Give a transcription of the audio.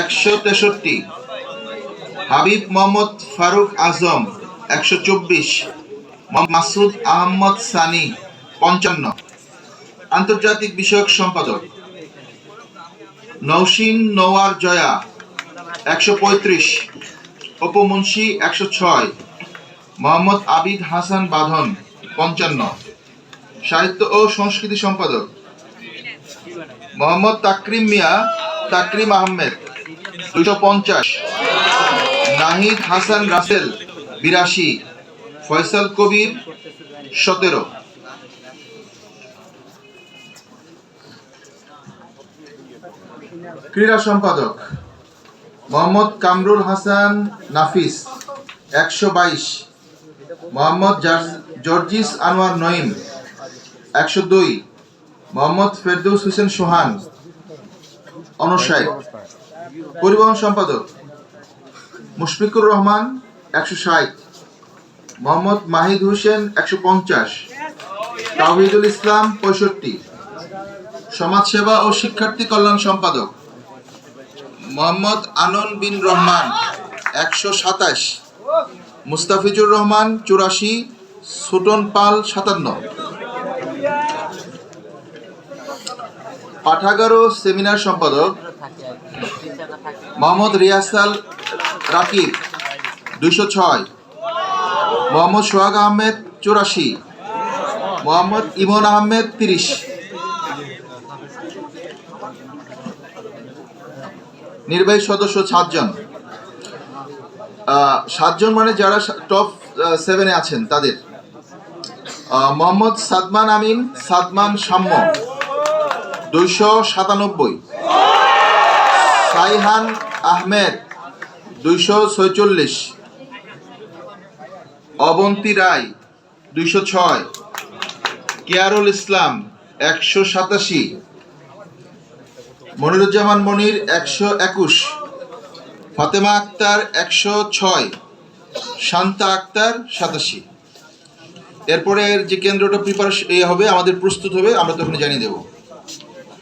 একশো তেষট্টি। হাবিব মোহাম্মদ ফারুক আজম, একশো চব্বিশ। মাসুদ আহমদ সানি, পঞ্চান্ন। আন্তর্জাতিক বিষয়ক সম্পাদক। নৌসিন নোয়ার জয়া, একশো পঁয়ত্রিশ। অপু মুন্সি, একশো ছয়। মোহাম্মদ আবিদ হাসান বাঁধন, পঞ্চান্ন। সাহিত্য ও সংস্কৃতি সম্পাদক। মোহাম্মদ তাকরিম মিয়া, তাকরিম আহমেদ। দুশো পঞ্চাশ। নাহিদ হাসান রাসেল, বিরাশি। ফয়সাল কবির, সতেরো। ক্রীড়া সম্পাদক, মোহাম্মদ কামরুল হাসান নাফিস, একশো বাইশ। মোহাম্মদ জর্জিস আনোয়ার নঈম, একশো দুই। মোহাম্মদ ফেরদৌস হোসেন সোহান অনসাই পরিবহন সম্পাদক, মুশফিকুর রহমান, একশো ষাট, মোহাম্মদ মাহিদ হোসেন, একশো পঞ্চাশ, তাওহিদুল ইসলাম, পঁয়ষট্টি, সমাজসেবা ও শিক্ষার্থী কল্যাণ সম্পাদক, মোহাম্মদ আনন বিন রহমান, একশো সাতাশ, মুস্তাফিজুর রহমান, চুরাশি, সুটন পাল সাতান্ন। পাঠাগার সেমিনার সম্পাদক মোহাম্মদ রিয়াসাল রাকিব, দুইশো ছয়। মোহাম্মদ সোহাগ আহমেদ, চুরাশি। মোহাম্মদ ইমন আহমেদ, তিরিশ। নির্বাহী সদস্য সাতজন। সাতজন মানে যারা টপ সেভেনে আছেন তাদের। মোহাম্মদ সাদমান আমিন, সাদমান সাম্য। দুইশো সাতানব্বই। সাইহান আহমেদ, দুইশো ছয়চল্লিশ। অবন্তী রায়, দুইশো ছয়। কেয়ারুল ইসলাম, একশো সাতাশি। মনিরুজ্জামান মনির, একশো একুশ। ফাতেমা আক্তার, একশো ছয়। শান্তা আক্তার, সাতাশি। এরপরে এর যে কেন্দ্রটা প্রিপারেশন হবে, আমাদের প্রস্তুত হবে, আমরা তখন জানিয়ে দেব।